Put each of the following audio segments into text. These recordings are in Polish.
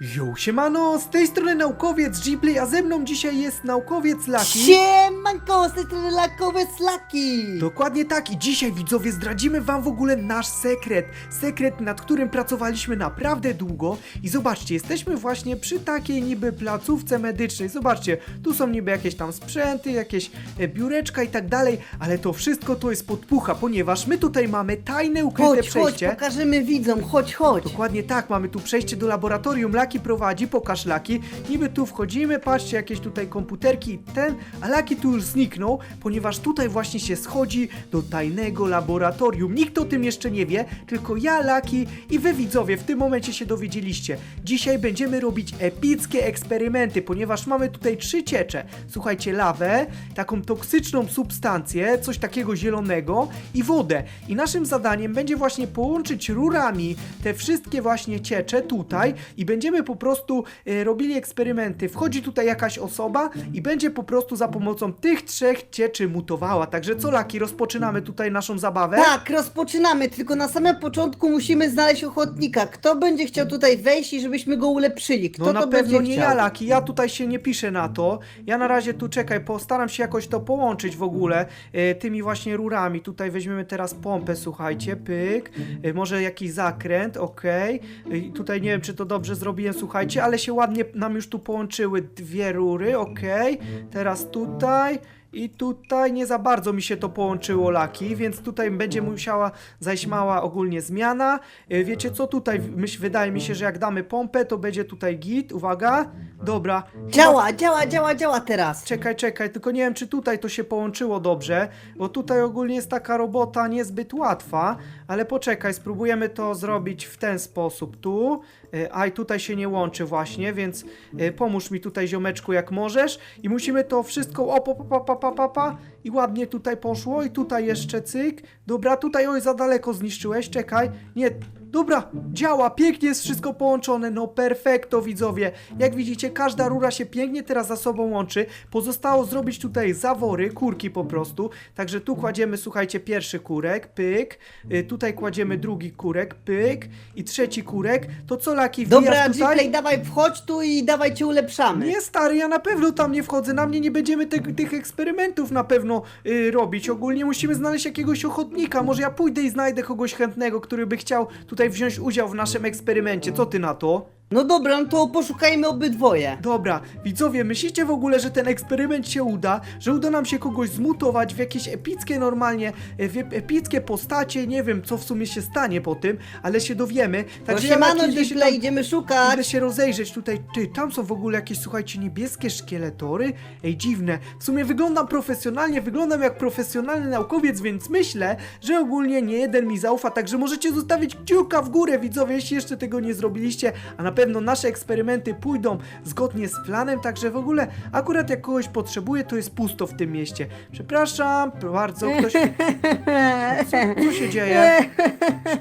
Jo, siemano, z tej strony naukowiec Ghibli, a ze mną dzisiaj jest naukowiec Laki. Siemanko, z tej strony Lakowiec Laki! Dokładnie tak i dzisiaj widzowie zdradzimy wam w ogóle nasz sekret. Sekret, nad którym pracowaliśmy naprawdę długo i zobaczcie, jesteśmy właśnie przy takiej niby placówce medycznej. Zobaczcie, tu są niby jakieś tam sprzęty, jakieś e, biureczka i tak dalej, ale to wszystko to jest podpucha, ponieważ my tutaj mamy tajne, ukryte Chodź, chodź, przejście. pokażemy widzom, chodź, chodź! Dokładnie tak, mamy tu przejście do laboratorium. Laki prowadzi, pokaż Laki. Niby tu wchodzimy, patrzcie, jakieś tutaj komputerki ten, a Laki tu już zniknął, ponieważ tutaj właśnie się schodzi do tajnego laboratorium. Nikt o tym jeszcze nie wie, tylko ja, Laki i wy widzowie w tym momencie się dowiedzieliście. Dzisiaj będziemy robić epickie eksperymenty, ponieważ mamy tutaj trzy ciecze. Słuchajcie, lawę, taką toksyczną substancję, coś takiego zielonego i wodę. I naszym zadaniem będzie właśnie połączyć rurami te wszystkie właśnie ciecze tutaj i będziemy po prostu e, robili eksperymenty. Wchodzi tutaj jakaś osoba i będzie po prostu za pomocą tych trzech cieczy mutowała. Także co Laki, rozpoczynamy tutaj naszą zabawę? Tak, rozpoczynamy, tylko na samym początku musimy znaleźć ochotnika. Kto będzie chciał tutaj wejść i żebyśmy go ulepszyli? Kto No na to pewno będzie nie chciał? ja, Laki, ja tutaj się nie piszę na to. Ja na razie tu czekaj, postaram się jakoś to połączyć w ogóle e, tymi właśnie rurami. Tutaj weźmiemy teraz pompę, słuchajcie, pyk. E, może jakiś zakręt, okej. E, Tutaj nie wiem, czy to dobrze zrobiłem, słuchajcie, ale się ładnie nam już tu połączyły dwie rury, okej. Teraz tutaj. I tutaj nie za bardzo mi się to połączyło laki, więc tutaj będzie musiała zajść mała ogólnie zmiana. E, Wiecie co tutaj? Myśl, wydaje mi się, że jak damy pompę, to będzie tutaj git. Uwaga. Dobra. Działa, działa, działa, działa teraz! Czekaj, czekaj, tylko nie wiem, czy tutaj to się połączyło dobrze, bo tutaj ogólnie jest taka robota niezbyt łatwa, ale poczekaj, spróbujemy to zrobić w ten sposób tu. E, A i tutaj się nie łączy właśnie, więc e, pomóż mi tutaj ziomeczku jak możesz i musimy to wszystko o pa, pa, pa, pa, pa, pa i ładnie tutaj poszło i tutaj jeszcze cyk. Dobra, tutaj oj za daleko zniszczyłeś, czekaj. Nie, Dobra, działa, pięknie jest wszystko połączone, no perfekto widzowie. Jak widzicie, każda rura się pięknie teraz za sobą łączy. Pozostało zrobić tutaj zawory, kurki po prostu. Także tu kładziemy, słuchajcie, pierwszy kurek, pyk. Y, tutaj kładziemy drugi kurek, pyk. I trzeci kurek. To co, Laki, wbijasz Dobra, tutaj? Gplay, dawaj, wchodź tu i dawaj cię ulepszamy. Nie stary, ja na pewno tam nie wchodzę, na mnie nie będziemy te, tych eksperymentów na pewno y, robić. Ogólnie musimy znaleźć jakiegoś ochotnika, może ja pójdę i znajdę kogoś chętnego, który by chciał tutaj wziąć udział w naszym eksperymencie. Co ty na to? No dobra, no to poszukajmy obydwoje. Dobra, widzowie, myślicie w ogóle, że ten eksperyment się uda? Że uda nam się kogoś zmutować w jakieś epickie normalnie, e, w ep- epickie postacie? Nie wiem, co w sumie się stanie po tym, ale się dowiemy. No Także ja siemano, idę się tam- idziemy Idę szukać. się rozejrzeć tutaj. Ty, tam są w ogóle jakieś, słuchajcie, niebieskie szkieletory? Ej, dziwne. W sumie wyglądam profesjonalnie, wyglądam jak profesjonalny naukowiec, więc myślę, że ogólnie nie jeden mi zaufa, także możecie zostawić kciuka w górę, widzowie, jeśli jeszcze tego nie zrobiliście, a na pewno nasze eksperymenty pójdą zgodnie z planem, także w ogóle akurat jak kogoś potrzebuję, to jest pusto w tym mieście. Przepraszam, bardzo, ktoś... Co, co się dzieje?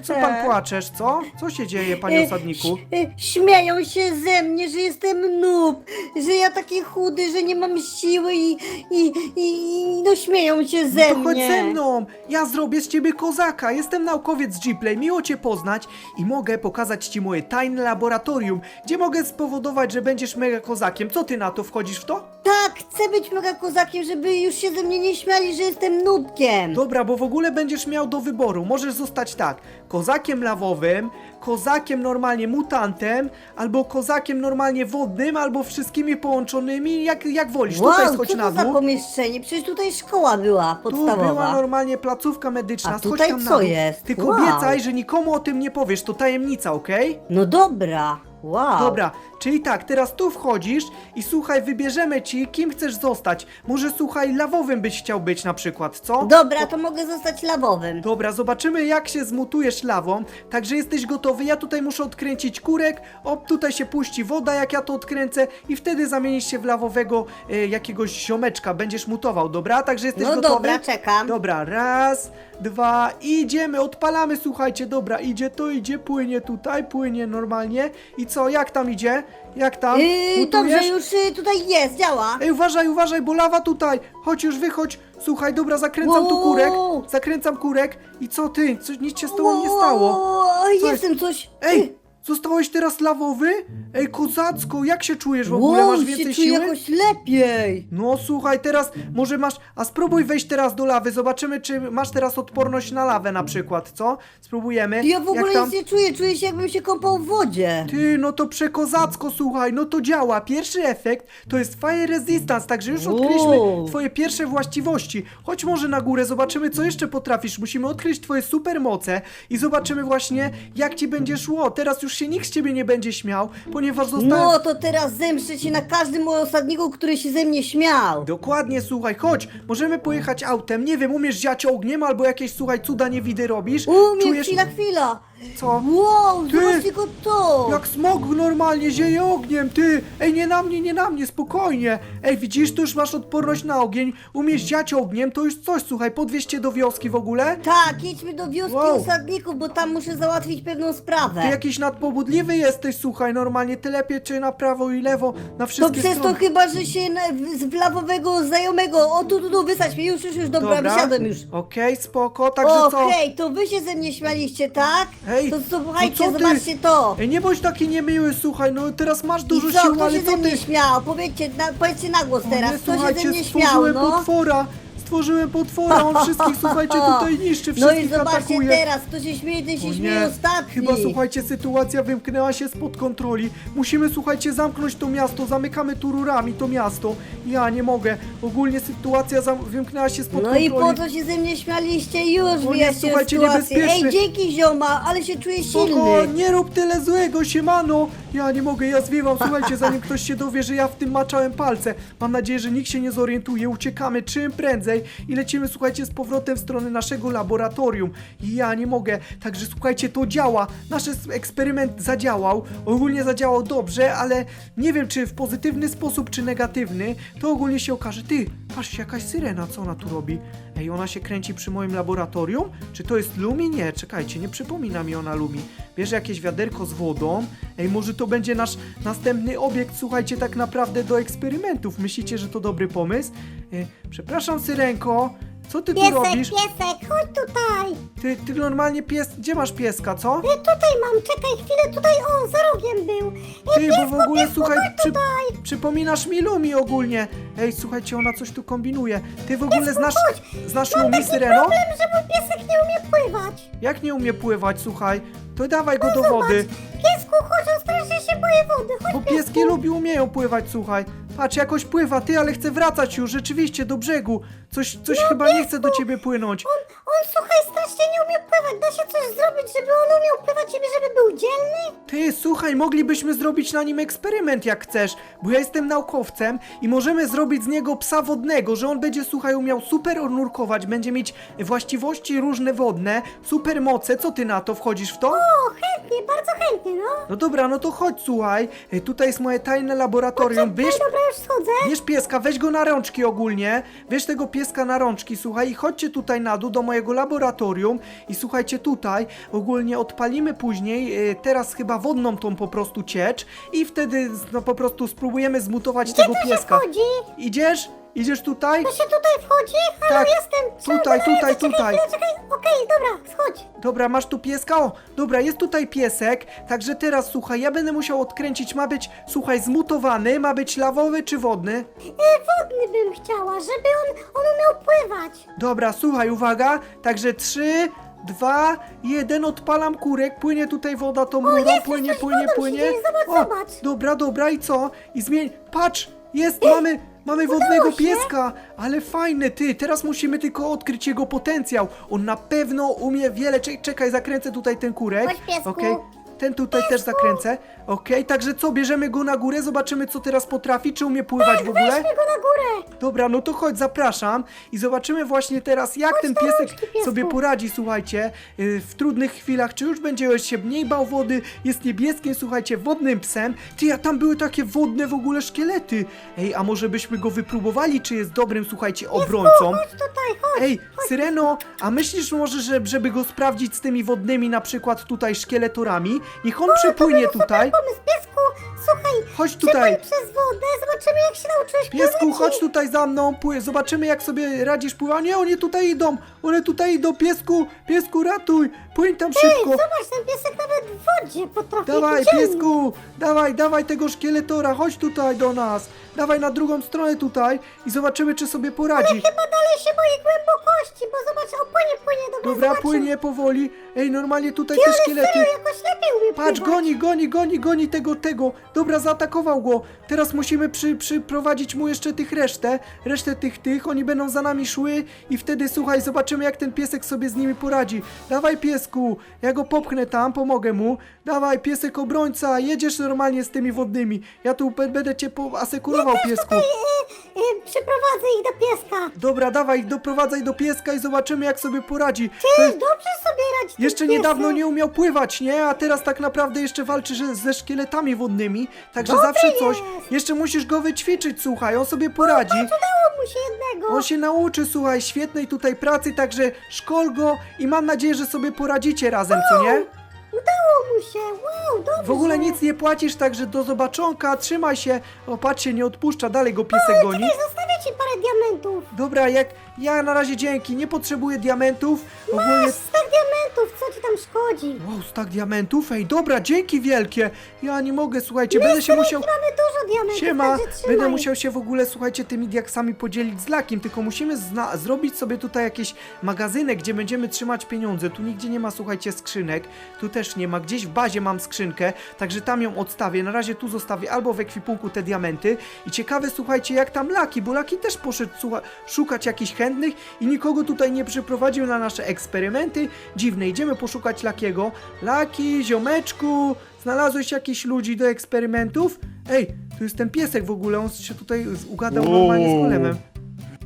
Co pan płaczesz, co? Co się dzieje, panie osadniku? Śmieją się ze mnie, że jestem noob, że ja taki chudy, że nie mam siły i, i, i no śmieją się ze No to chodź mnie. ze mną! Ja zrobię z ciebie kozaka! Jestem naukowiec Gplay, miło cię poznać i mogę pokazać ci moje tajne laboratorium, gdzie mogę spowodować, że będziesz mega kozakiem. Co ty na to, wchodzisz w to? Tak, chcę być mega kozakiem, żeby już się ze mnie nie śmiali, że jestem nubkiem. Dobra, bo w ogóle będziesz miał do wyboru. Możesz zostać tak, kozakiem lawowym, kozakiem normalnie mutantem, albo kozakiem normalnie wodnym, albo wszystkimi połączonymi, jak, jak wolisz. tutaj Wow, schodź co na to za dół. pomieszczenie? Przecież tutaj szkoła była Tu podstawowa. była normalnie placówka medyczna. A Schodź tutaj tam na co dół. jest? Tylko Wow. obiecaj, że nikomu o tym nie powiesz. To tajemnica, okej? No dobra, wow. Dobra, czyli tak, teraz tu wchodzisz i słuchaj, wybierzemy ci, kim chcesz zostać. Może słuchaj, lawowym byś chciał być na przykład, co? Dobra, to mogę zostać lawowym. Dobra, zobaczymy jak się zmutujesz lawą. Także jesteś Ja tutaj muszę odkręcić kurek. O, tutaj się puści woda, jak ja to odkręcę. I wtedy zamienisz się w lawowego e, jakiegoś ziomeczka. Będziesz mutował, dobra? Także jesteś No gotowy? dobra, czekam. Dobra, raz, dwa, idziemy, odpalamy, słuchajcie, dobra, idzie to, idzie, płynie tutaj, płynie normalnie. I co, jak tam idzie? Jak tam? Yy, Mutujesz? dobrze, już yy, tutaj jest, działa. Ej, uważaj, uważaj, bo lawa tutaj! Chodź już, wychodź! Słuchaj, dobra, zakręcam tu Wow. kurek, zakręcam kurek i co ty? Co, nic się z tobą nie stało. Wow, Co jestem coś. Ej, Zostałeś teraz lawowy? Ej, kozacko, jak się czujesz w ogóle? Masz się więcej czuję siły? jakoś lepiej. No słuchaj, teraz może masz. A spróbuj wejść teraz do lawy. Zobaczymy, czy masz teraz odporność na lawę na przykład, co? Spróbujemy. Ja w ogóle nic nie czuję, czuję się jakbym się kąpał w wodzie. Ty, no to przekozacko, słuchaj, no to działa. Pierwszy efekt to jest Fire Resistance, także już odkryliśmy Wow. twoje pierwsze właściwości. Chodź może na górę, zobaczymy co jeszcze potrafisz. Musimy odkryć twoje supermoce i zobaczymy właśnie jak ci będzie szło. Teraz już się nikt z ciebie nie będzie śmiał, ponieważ zostałem... No to teraz zemszczę się na każdym osadniku, który się ze mnie śmiał. Dokładnie, słuchaj, chodź, możemy pojechać autem, nie wiem, umiesz ziać ogniem albo jakieś, słuchaj, cuda niewidy robisz? Umiem, chwila, chwila. Co? Wow, Ty! zobacz tylko to. Jak smog normalnie zieje ogniem, ty! Ej, nie na mnie, nie na mnie, spokojnie! Ej, widzisz, tu już masz odporność na ogień, umiesz ziać ogniem, to już coś, słuchaj, podwieźcie do wioski w ogóle? Tak, jedźmy do wioski Wow. osadników, bo tam muszę załatwić pewną sprawę. Ty jakiś nadpobudliwy jesteś, słuchaj, normalnie ty lepiej czy na prawo i lewo, na To wszystkie przez to strony. chyba, że się na, z lawowego znajomego. O, tu, tu, tu, wysadź mnie, już, już, już, dobra, wysiadłem już. Okej, spoko, także co? Okej, to wy się ze mnie śmialiście, tak? Hej, to słuchajcie, no co ty? zobaczcie to. Ej, nie bądź taki niemiły, słuchaj, no teraz masz dużo I co, sił, kto ale się co ze ty? mnie śmiał? Powiedzcie na, powiedzcie na głos O teraz, nie, kto się ze słuchajcie, mnie śmiał, stworzyłem no? potwora! Stworzyłem potwora, on wszystkich, słuchajcie, tutaj niszczy, No i wszystkich zobaczcie atakuje. teraz, kto się śmieje, ten się O śmieje ostatni. Chyba słuchajcie, sytuacja wymknęła się spod kontroli. Musimy słuchajcie zamknąć to miasto, zamykamy tu rurami to miasto. Ja nie mogę. Ogólnie sytuacja zam- wymknęła się spod No kontroli. i po co się ze mnie śmialiście? Już nie, wyjaśnię słuchajcie, sytuację. niebezpieczny. Ej, dzięki zioma, ale się czuję Spoko, silny. nie rób tyle złego, siemano! Ja nie mogę, ja zwiewam, słuchajcie, zanim ktoś się dowie, że ja w tym maczałem palce. Mam nadzieję, że nikt się nie zorientuje, uciekamy czym prędzej i lecimy, słuchajcie, z powrotem w stronę naszego laboratorium. I ja nie mogę, także słuchajcie, to działa. Nasz eksperyment zadziałał, ogólnie zadziałał dobrze, ale nie wiem, czy w pozytywny sposób, czy negatywny, to ogólnie się okaże. Ty, patrzcie, jakaś syrena, co ona tu robi? Ej, ona się kręci przy moim laboratorium? Czy to jest Lumi? Nie, czekajcie, nie przypomina mi ona Lumi. Bierze jakieś wiaderko z wodą. Ej, może to będzie nasz następny obiekt, słuchajcie, tak naprawdę do eksperymentów. Myślicie, że to dobry pomysł? E, przepraszam, Co ty tu Piesek, robisz? piesek, chodź tutaj. Ty, ty normalnie pies... Gdzie masz pieska, co? E, Tutaj mam, czekaj chwilę, tutaj, o, za rogiem był. E, Ty, bo w ogóle, słuchaj, chodź przy, tutaj. przypominasz mi Lumi ogólnie. Ej, słuchajcie, ona coś tu kombinuje. Ty w ogóle Piesku, znasz, chodź. znasz Mam Lumi, taki Syreno? problem, że mój piesek nie umie pływać. Jak nie umie pływać, słuchaj? To dawaj go do wody. Piesku, chodź, on strasznie się boi wody, chodź Bo pieski lubi, umieją pływać, słuchaj. Patrz, jakoś pływa, ty, ale chce wracać już, rzeczywiście, do brzegu. Coś, coś No, chyba nie chce do ciebie płynąć. On, słuchaj, strasznie nie umie pływać. Da się coś zrobić, żeby on umiał pływać i żeby był dzielny? Ty, słuchaj, moglibyśmy zrobić na nim eksperyment, jak chcesz, bo ja jestem naukowcem i możemy zrobić z niego psa wodnego, że on będzie, słuchaj, umiał super nurkować, będzie mieć właściwości różne wodne, super moce. Co ty na to, wchodzisz w to? O, chętnie, bardzo chętnie, no. No dobra, no to chodź, słuchaj. Ej, Tutaj jest moje tajne laboratorium. Bierz, Ej, dobra, już schodzę. Bierz pieska, weź go na rączki ogólnie. Weź tego pieska na rączki, słuchaj, i chodźcie tutaj na dół do mojego laboratorium. I słuchajcie, tutaj ogólnie odpalimy później, e, teraz chyba wodną tą po prostu ciecz. I wtedy no, po prostu spróbujemy zmutować Gdzie tego tu się pieska. wchodzi? Idziesz? Idziesz tutaj? To się tutaj wchodzi? Halo, Tak, jestem. Trzeba tutaj, tutaj, czekaj, tutaj. chwilę, Czekaj, okej, dobra, schodź. Dobra, masz tu pieska? O, dobra, jest tutaj piesek, także teraz słuchaj, ja będę musiał odkręcić, ma być, słuchaj, zmutowany, ma być lawowy czy wodny? E, wodny bym chciała, żeby on, on umiał pływać. Dobra, słuchaj, uwaga. Także trzy, dwa, jeden, odpalam kurek, płynie tutaj woda tą rurą, jest, płynie, płynie, wodą się płynie. dzieje, zobacz, o, zobacz. dobra, dobra, i co? I zmień, patrz, jest, mamy, mamy wodnego pieska, ale fajny, ty, teraz musimy tylko odkryć jego potencjał. On na pewno umie wiele, Czek- czekaj, zakręcę tutaj ten kurek. Chodź, piesku. Okej. Ten tutaj też zakręcę. Okej, także co, bierzemy go na górę, zobaczymy co teraz potrafi, czy umie pływać w ogóle? Weźmy go na górę. Dobra, no to chodź, zapraszam i zobaczymy właśnie teraz, jak ten piesek rączki, piesku. sobie poradzi, słuchajcie, yy, w trudnych chwilach, czy już będzie się mniej bał wody, jest niebieskim, słuchajcie, wodnym psem. Ty, a tam były takie wodne w ogóle szkielety. Ej, a może byśmy go wypróbowali, czy jest dobrym, słuchajcie, obrońcą? Chodź tutaj, chodź. Ej, Syreno, a myślisz może, że, żeby go sprawdzić z tymi wodnymi, na przykład tutaj szkieletorami? Niech on przepłynie tutaj. Pomysł, piesku, słuchaj. Chodź tutaj. przepłyń przez wodę, zobaczymy jak się nauczyłeś Piesku, pływać chodź tutaj za mną, pły- zobaczymy jak sobie radzisz pływać. Nie, oni tutaj idą, one tutaj idą, piesku, piesku, ratuj, płyń tam szybko. Zobacz, ten piesek nawet w wodzie potrafi Dawaj, piesku, dawaj, dawaj tego szkieletora, chodź tutaj do nas. Dawaj na drugą stronę tutaj i zobaczymy, czy sobie poradzi. Chyba dalej się boi głębokości, bo zobacz, o płynie, dobra, Dobra, zobaczymy. płynie powoli. Ej, normalnie tutaj Ty, te ale szkielety. serio, jakoś lepiej umie Patrz, pływać. goni, goni, goni, goni tego, tego. Dobra, zaatakował go. Teraz musimy przy, przyprowadzić mu jeszcze tych resztę. Resztę tych, tych. Oni będą za nami szły i wtedy, słuchaj, zobaczymy jak ten piesek sobie z nimi poradzi. Dawaj, piesku. Ja go popchnę tam, pomogę mu. Dawaj, piesek obrońca. Jedziesz normalnie z tymi wodnymi. Ja tu będę cię asekurował, piesku. E, e, przyprowadzę ich do pieska. Dobra, dawaj, doprowadzaj do pieska i zobaczymy jak sobie poradzi. To Ty, jest- dobrze sobie radzi ten Jeszcze piesek. niedawno nie umiał pływać, nie? A teraz tak naprawdę jeszcze walczy że- ze szkieletami wodnymi. Także Dobry zawsze coś. jest. Jeszcze musisz go wyćwiczyć, słuchaj, on sobie poradzi. Udało mu się jednego. On się nauczy, słuchaj, świetnej tutaj pracy, także szkol go i mam nadzieję, że sobie poradzicie razem, co nie? Udało mu się, wow, dobrze. W ogóle nic nie płacisz, także do zobaczonka, trzymaj się. O, patrzcie, nie odpuszcza, dalej go piesek goni. Czekaj, zostawię ci parę diamentów. Dobra, jak ja na razie dzięki, nie potrzebuję diamentów. Ogólnie Masz stak diamentów, co ci tam szkodzi? Wow, stak diamentów? Ej, dobra, dzięki wielkie! Ja nie mogę, słuchajcie, będę się musiał... Mamy dużo diamentów, Siema! także trzymaj. Będę musiał się w ogóle, słuchajcie, tymi diaksami podzielić z Lakim, tylko musimy zna- zrobić sobie tutaj jakieś magazynek, gdzie będziemy trzymać pieniądze. Tu nigdzie nie ma, słuchajcie, skrzynek, tu też nie ma. Gdzieś w bazie mam skrzynkę, także tam ją odstawię. Na razie tu zostawię albo w ekwipunku te diamenty. I ciekawe, słuchajcie, jak tam Laki, bo Laki też poszedł słucha- szukać jakichś chętnych i nikogo tutaj nie przyprowadził na nasze eksperymenty. Dziwne, idziemy poszukać Lakiego. Laki, ziomeczku, znalazłeś jakichś ludzi do eksperymentów? Ej, tu jest ten piesek w ogóle, on się tutaj ugadał normalnie z golemem.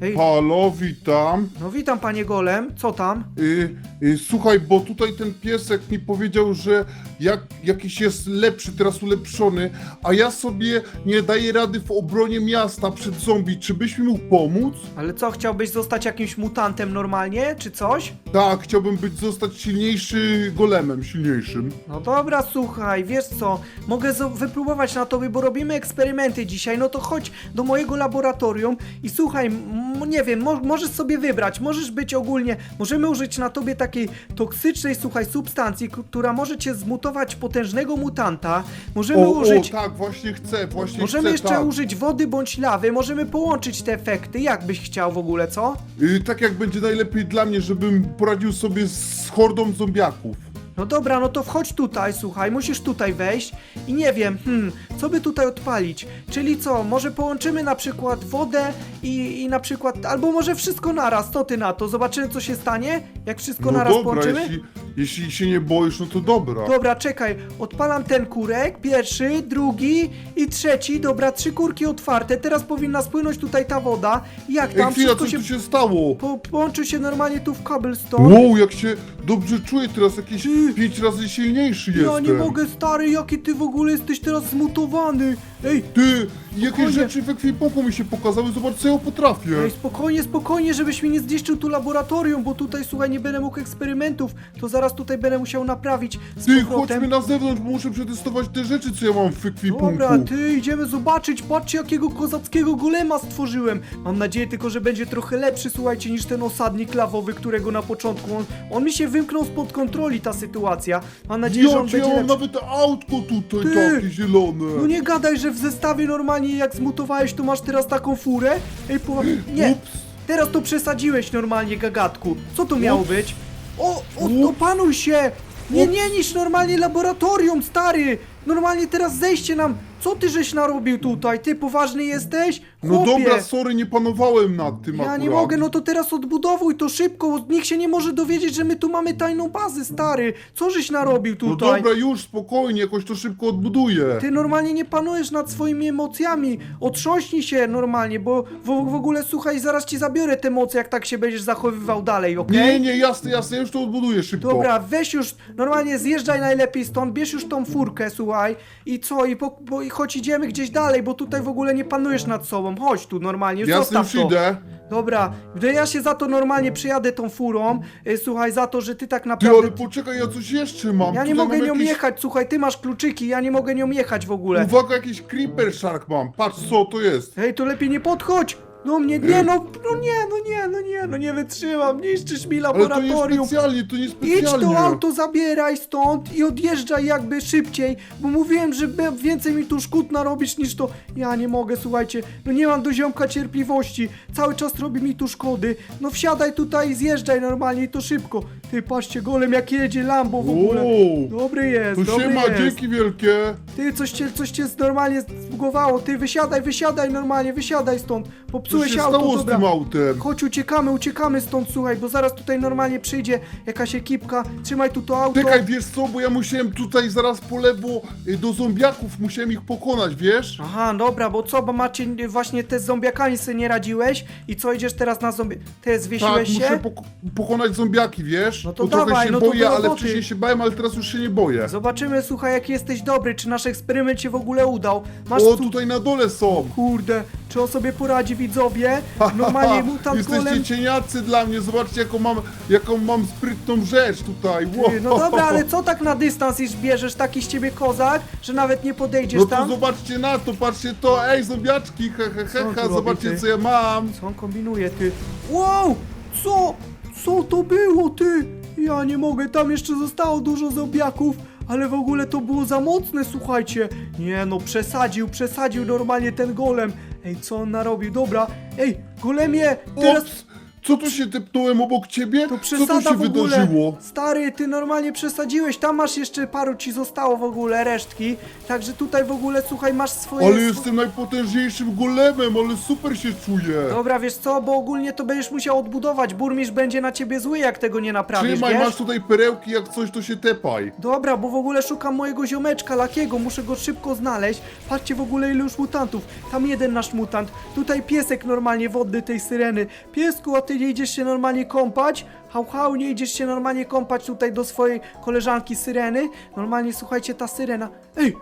Ej, Halo, witam. no witam panie golem, co tam? Y, y, słuchaj, bo tutaj ten piesek mi powiedział, że jak, jakiś jest lepszy, teraz ulepszony, a ja sobie nie daję rady w obronie miasta przed zombie. Czy byś mi mógł pomóc? Ale co, chciałbyś zostać jakimś mutantem normalnie, czy coś? Tak, chciałbym być, zostać silniejszy golemem, silniejszym. No dobra, słuchaj, wiesz co, mogę zo- wypróbować na tobie, bo robimy eksperymenty dzisiaj, no to chodź do mojego laboratorium i słuchaj, m- nie wiem, mo- możesz sobie wybrać, możesz być ogólnie, możemy użyć na tobie takiej toksycznej, słuchaj, substancji, która może cię zmutować potężnego mutanta, możemy O, użyć... o, tak, właśnie chcę, właśnie Możemy chcę, jeszcze tak. użyć wody bądź lawy, możemy połączyć te efekty, jak byś chciał w ogóle, co? Y, tak jak będzie najlepiej dla mnie, żebym poradził sobie z hordą zombiaków. No dobra, no to wchodź tutaj, słuchaj, musisz tutaj wejść i nie wiem, hmm, co by tutaj odpalić? Czyli co, może połączymy na przykład wodę i, i na przykład, albo może wszystko naraz, co ty na to? Zobaczymy co się stanie, jak wszystko No naraz dobra, połączymy? jeśli, jeśli się nie boisz, no to dobra. Dobra, czekaj, odpalam ten kurek, pierwszy, drugi i trzeci, dobra, trzy kurki otwarte, teraz powinna spłynąć tutaj ta woda. Jak Ej, tam, chwila, wszystko co się... tu się stało? Po, połączy się normalnie tu w cobblestone. Wow, jak się dobrze czuję teraz, jakiś Ty. pięć razy silniejszy Ja jestem. nie mogę, stary, jaki ty w ogóle jesteś teraz zmutowany. Ej, Ty, jakieś Spokojnie. rzeczy w ekwipunku mi się pokazały, zobacz co ja potrafię. Ej, spokojnie, spokojnie, żebyś mi nie zniszczył tu laboratorium, bo tutaj, słuchaj, nie będę mógł eksperymentów, to zaraz tutaj będę musiał naprawić z Ty, powrotem. chodźmy na zewnątrz, bo muszę przetestować te rzeczy, co ja mam w ekwipunku. Dobra, ty, idziemy zobaczyć, patrzcie jakiego kozackiego golema stworzyłem. Mam nadzieję tylko, że będzie trochę lepszy, słuchajcie, niż ten osadnik lawowy, którego na początku, on, on mi się wymknął spod kontroli ta sytuacja. Mam nadzieję, że on cię, ja będzie mam lepszy. nawet autko tutaj Ty. takie zielone. No nie gadaj, że w zestawie normalnie jak zmutowałeś, to masz teraz taką furę? Ej, po... Nie, Ups. teraz to przesadziłeś normalnie, gagatku. Co to miało Ups. być? O, o, opanuj się! Nie, nie niż normalnie laboratorium, stary! Normalnie teraz zejście nam... Co ty żeś narobił tutaj? Ty poważny jesteś? No Chłopie, dobra, sorry, nie panowałem nad tym ja akurat. nie mogę, no to teraz odbudowuj to szybko, nikt się nie może dowiedzieć, że my tu mamy tajną bazę, stary. Co żeś narobił No tutaj? dobra, już, spokojnie, jakoś to szybko odbuduję. Ty normalnie nie panujesz nad swoimi emocjami. Otrząśnij się normalnie, bo w, w ogóle słuchaj, zaraz ci zabiorę te emocje, jak tak się będziesz zachowywał dalej, okej? Nie, nie, jasne, jasne, ja już to odbuduję szybko. Dobra, weź już, normalnie zjeżdżaj najlepiej stąd, bierz już tą furkę, słuchaj, i co, i, po, bo, i chodź idziemy gdzieś dalej, bo tutaj w ogóle nie panujesz nad sobą, chodź tu normalnie, już Jasne, zostaw już to. idę. Dobra, gdy ja się za to normalnie przyjadę tą furą, y, słuchaj, za to, że ty tak Ty, naprawdę... ale poczekaj, ja coś jeszcze mam. Ja nie Tutaj mogę mam nią jakieś... jechać, słuchaj, ty masz kluczyki, ja nie mogę nią jechać w ogóle. Uwaga, jakiś creeper shark mam. Patrz, co to jest. Hej, to lepiej nie podchodź! Do mnie, nie no, no nie, no nie, no nie, no nie wytrzymam, niszczysz mi Ale to nie laboratorium. specjalnie, to nie Idź specjalnie. to auto, zabieraj stąd i odjeżdżaj jakby szybciej, bo mówiłem, że be- więcej mi tu szkód narobisz niż to. Ja nie mogę, słuchajcie, no nie mam do ziomka cierpliwości, cały czas robi mi tu szkody. No wsiadaj tutaj i zjeżdżaj normalnie i to szybko. Ty, patrzcie, golem jak jedzie Lambo w ogóle. Wow. Dobry jest, To dobry się ma, jest. dzięki wielkie. Ty, coś cię, coś cię normalnie zbugowało, ty wysiadaj, wysiadaj normalnie, wysiadaj stąd. Co Popsułeś się auto, stało z dobra. tym autem? Chodź, uciekamy, uciekamy stąd, słuchaj, bo zaraz tutaj normalnie przyjdzie jakaś ekipka. Trzymaj tu to auto. Czekaj, wiesz co, bo ja musiałem tutaj zaraz po lewo y, do zombiaków, musiałem ich pokonać, wiesz? Aha, dobra, bo co, bo macie y, właśnie te z zombiakami sobie nie radziłeś i co, idziesz teraz na zombie... Ty, Tak, zwiesiłeś się? muszę poko- pokonać zombiaki, wiesz? No to Bo trochę dawaj, się no to boję, do ale roboty. wcześniej się bałem, ale teraz już się nie boję. Zobaczymy, słuchaj, jak jesteś dobry, czy nasz eksperyment się w ogóle udał. Masz O, tu... tutaj na dole są! Kurde, czy on sobie poradzi, widzowie? Normalnie mutant Jesteście golem... cieniacy dla mnie, zobaczcie jaką mam, jaką mam sprytną rzecz tutaj. Wow. Ty, No dobra, ale co tak na dystans iż bierzesz taki z ciebie kozak, że nawet nie podejdziesz No to tam? zobaczcie na to, patrzcie to, ej zombiaczki, he he Co on he, tu he robi, zobaczcie ty? co ja mam. Co on kombinuje, ty? Wow! Co? Co to było, ty? Ja nie mogę, tam jeszcze zostało dużo zombiaków, ale w ogóle to było za mocne, słuchajcie. Nie no, przesadził, przesadził normalnie ten golem. Ej, co on narobił? Dobra, ej, golemie, teraz... Ops, co tu się tepnąłem obok ciebie? To co tu się w ogóle. wydarzyło? Stary, ty normalnie przesadziłeś. Tam masz jeszcze paru ci zostało w ogóle resztki. Także tutaj w ogóle słuchaj, masz swoje. Ale jestem najpotężniejszym golemem, ale super się czuję. Dobra, wiesz co, bo ogólnie to będziesz musiał odbudować. Burmistrz będzie na ciebie zły, jak tego nie naprawisz, Trzymaj, wiesz? masz tutaj perełki, jak coś to się tepaj. Dobra, bo w ogóle szukam mojego ziomeczka Lakiego, muszę go szybko znaleźć. Patrzcie w ogóle ile już mutantów. Tam jeden nasz mutant, tutaj piesek normalnie wodny tej syreny. Piesku, a ty nie idziesz się normalnie kąpać? Hał, hał, nie idziesz się normalnie kąpać tutaj do swojej koleżanki syreny? Normalnie słuchajcie, ta syrena. Ej,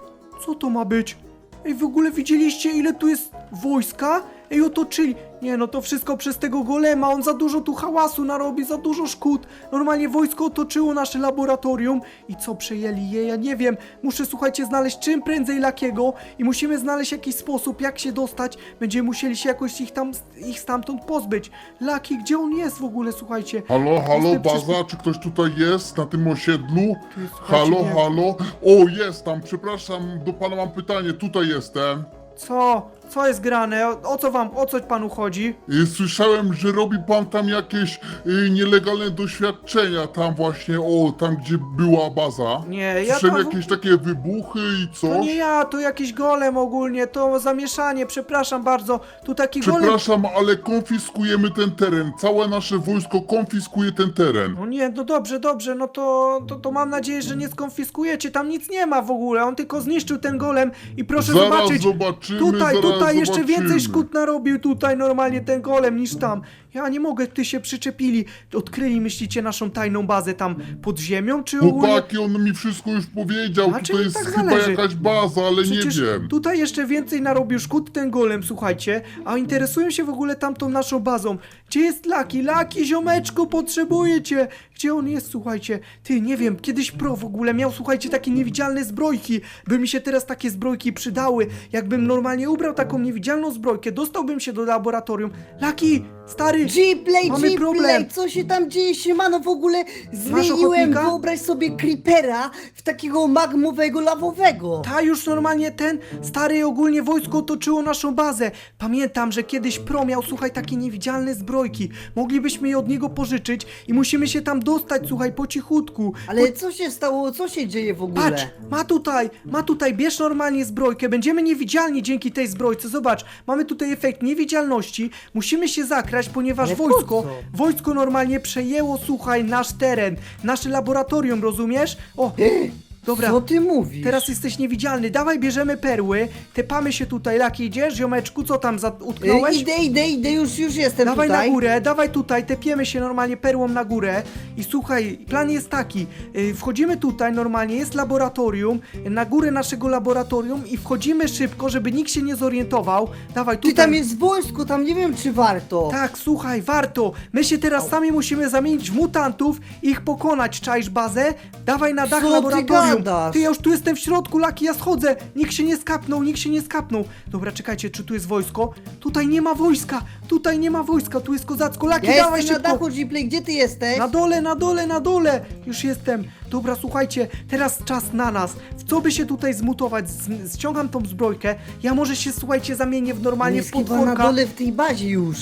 co to ma być? Ej, w ogóle widzieliście ile tu jest wojska? Ej, otoczyli. Nie no, to wszystko przez tego golema, on za dużo tu hałasu narobi, za dużo szkód. Normalnie wojsko otoczyło nasze laboratorium i co, przejęli je? Ja nie wiem. Muszę, słuchajcie, znaleźć czym prędzej Lakiego i musimy znaleźć jakiś sposób, jak się dostać. Będziemy musieli się jakoś ich tam, ich stamtąd pozbyć. Laki, gdzie on jest w ogóle, słuchajcie? Halo, halo, Jestem przecież- baza, czy ktoś tutaj jest na tym osiedlu? Słuchajcie, Halo, nie- halo. O, jest tam, przepraszam, do pana mam pytanie, tutaj jestem. Co? Co jest grane? O, o co wam, o co panu chodzi? Y, Słyszałem, że robi pan tam jakieś y, nielegalne doświadczenia, tam właśnie, o, tam gdzie była baza. Nie, ja Słyszałem tam- jakieś takie wybuchy i coś. To nie ja, to jakiś golem ogólnie, to zamieszanie, przepraszam bardzo. Tu taki golem... Przepraszam, ale konfiskujemy ten teren. Całe nasze wojsko konfiskuje ten teren. No nie, no dobrze, dobrze, no to, to, to mam nadzieję, że nie skonfiskujecie, tam nic nie ma w ogóle, on tylko zniszczył ten golem i proszę Zaraz zobaczyć, zobaczymy, tutaj, zaraz tutaj jeszcze zobaczymy. więcej szkód narobił tutaj normalnie ten golem niż tam. Ja nie mogę, ty się przyczepili, odkryli, myślicie, naszą tajną bazę tam pod ziemią, czy ogólnie... Chłopaki, on mi wszystko już powiedział. A, czyli Tutaj jest tak chyba zależy. jakaś baza, ale Przecież nie wiem. tutaj jeszcze więcej narobił szkód ten golem, słuchajcie, a interesują się w ogóle tamtą naszą bazą. Gdzie jest Laki? Laki, ziomeczku, potrzebuję cię! Gdzie on jest, słuchajcie? Ty, nie wiem, kiedyś pro w ogóle miał, słuchajcie, takie niewidzialne zbrojki. By mi się teraz takie zbrojki przydały. Jakbym normalnie ubrał taką niewidzialną zbrojkę, dostałbym się do laboratorium. Laki, stary, Gplay, Mamy problem. Co się tam dzieje, siemano, w ogóle zmieniłem, ochotnika? wyobraź sobie creepera w takiego magmowego, lawowego. Ta już normalnie ten stary ogólnie wojsko otoczyło naszą bazę. Pamiętam, że kiedyś Pro miał, słuchaj, takie niewidzialne zbrojki. Moglibyśmy je od niego pożyczyć i musimy się tam dostać, słuchaj, po cichutku. Ale co się stało, co się dzieje w ogóle? Patrz, ma tutaj, ma tutaj, bierz normalnie zbrojkę, będziemy niewidzialni dzięki tej zbrojce, zobacz, mamy tutaj efekt niewidzialności, musimy się zakraść, ponieważ Ale po wojsko, co? wojsko normalnie przejęło, słuchaj, nasz teren, nasze laboratorium, rozumiesz? O, dobra. Co ty mówisz? Teraz jesteś niewidzialny, dawaj bierzemy perły, tepamy się tutaj, Laki idziesz, ziomeczku, co tam za... Utknąłeś? Idę, idę, idę, już, już jestem Dawaj tutaj. na górę, dawaj tutaj, tepiemy się normalnie perłą na górę i słuchaj, plan jest taki, y, wchodzimy tutaj normalnie, jest laboratorium, na górę naszego laboratorium i wchodzimy szybko, żeby nikt się nie zorientował, dawaj Ty tutaj. tam jest wojsko, tam nie wiem czy warto. Tak, słuchaj, warto. My się teraz sami musimy zamienić w mutantów ich pokonać. Czaisz bazę? Dawaj na dach Co ty laboratorium. Gadasz? Ty, ja już tu jestem w środku, Laki, ja schodzę. Nikt się nie skapnął, nikt się nie skapnął. Dobra, czekajcie, czy tu jest wojsko? Tutaj nie ma wojska, tutaj nie ma wojska, tu jest kozacko. Laki, Ja dawaj jestem na szybko. dachu, Gplay, gdzie ty jesteś? Na dole, na dole, na dole! Już jestem. Dobra, słuchajcie, teraz czas na nas. W co by się tutaj zmutować? Z, ściągam tą zbrojkę. Ja może się, słuchajcie, zamienię w normalnie w jest chyba na potworka. dole w tej bazie już.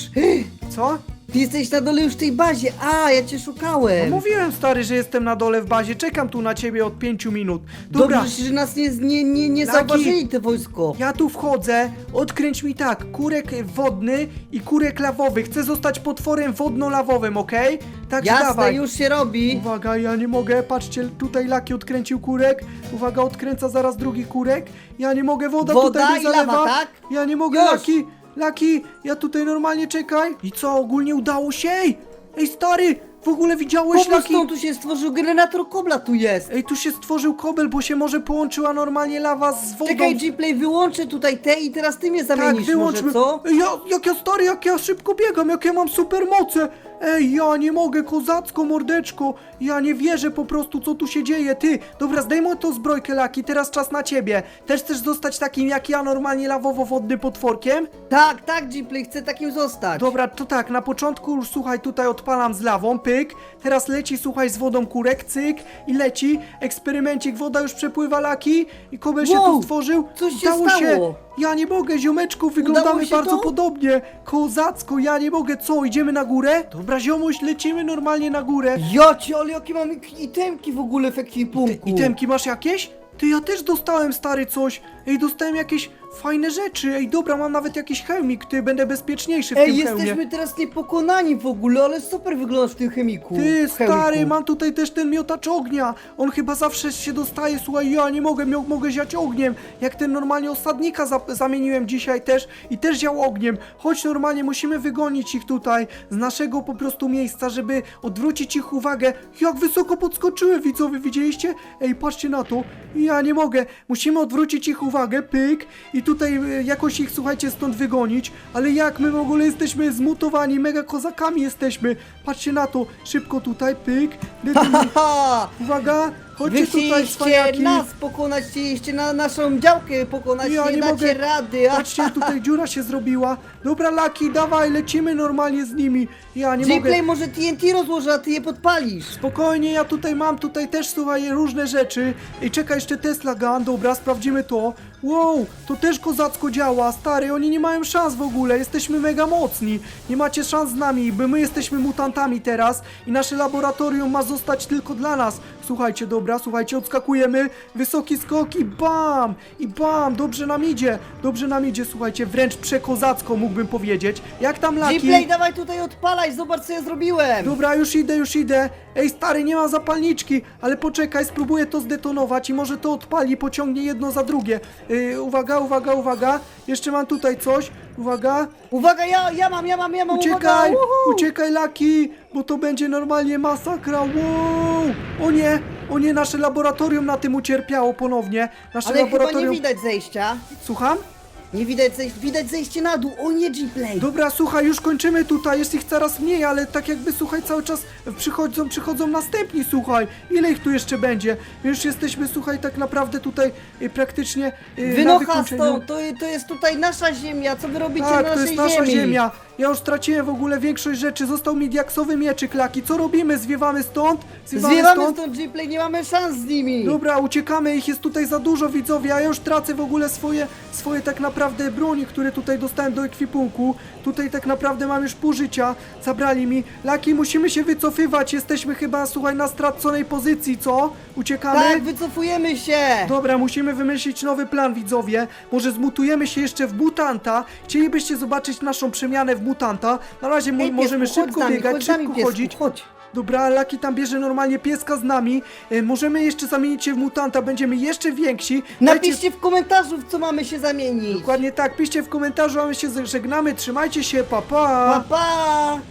Co? Ty jesteś na dole już w tej bazie. A, ja cię No szukałem. mówiłem, stary, że jestem na dole w bazie. Czekam tu na ciebie od pięciu minut. Dobra, Dobrze, że nas nie, nie, nie, nie Laki. zauważyli te wojsko. ja tu wchodzę. Odkręć mi tak, kurek wodny i kurek lawowy. Chcę zostać potworem wodno-lawowym, okej? Także Jasne, dawaj. już się robi. Uwaga, ja nie mogę, patrzcie, tutaj Laki odkręcił kurek. Uwaga, odkręca zaraz drugi kurek. Ja nie mogę, woda, Woda tutaj i mi zalewa. lawa, tak? Ja nie mogę, Już. Laki, Laki, ja tutaj normalnie czekaj. I co, ogólnie udało się? Ej, ej stary, w ogóle widziałeś Po Laki? prostu tu się stworzył generator kobla, tu jest. Ej, tu się stworzył kobel, bo się może połączyła normalnie lawa z wodą. Czekaj, Gplay, wyłączę tutaj te i teraz ty mnie tak, zamienisz wyłączmy. może, co? Ej, ja, jak ja stary, jak ja szybko biegam, jak ja mam supermoce. Ej, ja nie mogę, kozacko, mordeczko. Ja nie wierzę po prostu, co tu się dzieje. Ty, dobra, zdejmuj tą zbrojkę, Laki, teraz czas na ciebie. Też chcesz zostać takim jak ja, normalnie lawowo-wodnym potworkiem? Tak, tak, Gplay, chcę takim zostać. Dobra, to tak, na początku już słuchaj, tutaj odpalam z lawą, pyk. Teraz leci, słuchaj, z wodą kurek, cyk i leci. Eksperymencik, woda już przepływa, Laki i kobel się Wow, tu stworzył. coś się Udało stało. Ja nie mogę, ziomeczku, wyglądamy się bardzo to? podobnie. Kozacko, ja nie mogę, co, idziemy na górę? Dobra, ziomuś, lecimy normalnie na górę. Ja cię, ale jakie mam itemki w ogóle w ekwipunku. Itemki masz jakieś? Ty, ja też dostałem, stary, coś. Ej, dostałem jakieś fajne rzeczy. Ej, dobra, mam nawet jakiś hełmik, ty, będę bezpieczniejszy w Ej, tym hełmie. jesteśmy teraz niepokonani w ogóle, ale super wyglądasz w tym chemiku. Ty, w chemiku. stary, mam tutaj też ten miotacz ognia. On chyba zawsze się dostaje, słuchaj, ja nie mogę, mio- mogę ziać ogniem. Jak ten normalnie osadnika za zamieniłem dzisiaj też i też ział ogniem. Chodź normalnie, musimy wygonić ich tutaj z naszego po prostu miejsca, żeby odwrócić ich uwagę. Jak wysoko podskoczyłem, widzowie, widzieliście? Ej, patrzcie na to. Ja nie mogę. Musimy odwrócić ich uwagę, pyk. I tutaj e, jakoś ich, słuchajcie, stąd wygonić. Ale jak my w ogóle jesteśmy zmutowani, mega kozakami jesteśmy. Patrzcie na to. Szybko tutaj, pyk. Uwaga, chodźcie Wy tutaj, chcieliście cwaniaki. nas pokonać, chcieliście na naszą działkę pokonać, Ja nie, nie dacie mogę. rady. Patrzcie, tutaj dziura się zrobiła. Dobra, Laki, dawaj, lecimy normalnie z nimi. Ja nie mogę. Gplay może TNT rozłożę, a ty je podpalisz. Spokojnie, ja tutaj mam, tutaj też słuchaj, różne rzeczy. I czekaj, jeszcze Tesla Gun, dobra, sprawdzimy to. Wow, to też kozacko działa, stary, oni nie mają szans w ogóle, jesteśmy mega mocni. Nie macie szans z nami, bo my jesteśmy mutantami teraz i nasze laboratorium ma zostać tylko dla nas. Słuchajcie, dobra, słuchajcie, odskakujemy, wysoki skok i bam, i bam, dobrze nam idzie, dobrze nam idzie, słuchajcie, wręcz przekozacko mógłbym powiedzieć. Jak tam Laki? Gplay, dawaj tutaj odpalaj, zobacz co ja zrobiłem. Dobra, już idę, już idę. Ej, stary, nie ma zapalniczki, ale poczekaj, spróbuję to zdetonować i może to odpali, pociągnie jedno za drugie. Yy, uwaga, uwaga, uwaga. Jeszcze mam tutaj coś. Uwaga. Uwaga, ja, ja mam, ja mam, ja mam, Uciekaj, uwaga. uhu. uciekaj, Laki, bo to będzie normalnie masakra. Wow. O nie, o nie, nasze laboratorium na tym ucierpiało ponownie. Nasze Ale chyba laboratorium... nie widać zejścia. Słucham? Nie widać zejścia, widać zejście na dół. O nie, Gplay. Dobra, słuchaj, już kończymy tutaj, jest ich coraz mniej, ale tak jakby, słuchaj, cały czas przychodzą, przychodzą następni, słuchaj. Ile ich tu jeszcze będzie? Już jesteśmy, słuchaj, tak naprawdę tutaj y, praktycznie y, na Wynocha wykończeniu. stąd, to, to jest tutaj nasza ziemia, co wy robicie Tak, na to naszej jest nasza ziemi? ziemia. Ja już straciłem w ogóle większość rzeczy, został mi diaksowy mieczyk, Laki. Co robimy? Zwiewamy stąd? Zwiewamy stąd Gplay, nie mamy szans z nimi. Dobra, uciekamy, ich jest tutaj za dużo, widzowie, a ja już tracę w ogóle swoje, swoje tak naprawdę broni, które tutaj dostałem do ekwipunku. Tutaj tak naprawdę mam już pół życia, zabrali mi. Laki, musimy się wycofywać, jesteśmy chyba, słuchaj, na straconej pozycji, co? Uciekamy? Tak, wycofujemy się. Dobra, musimy wymyślić nowy plan, widzowie. Może zmutujemy się jeszcze w mutanta. Chcielibyście zobaczyć naszą przemianę w mutanta? Na razie mo- Ej, możemy piesku, chodź szybko nami, biegać, chodź z nami, szybko piesku, chodzić. Chodź. Dobra, Laki tam bierze normalnie pieska z nami. E, możemy jeszcze zamienić się w mutanta, będziemy jeszcze więksi. Dajcie- Napiszcie w komentarzu, w co mamy się zamienić. Dokładnie tak, piszcie w komentarzu, a my się żegnamy. Trzymajcie się, pa pa! Pa, pa.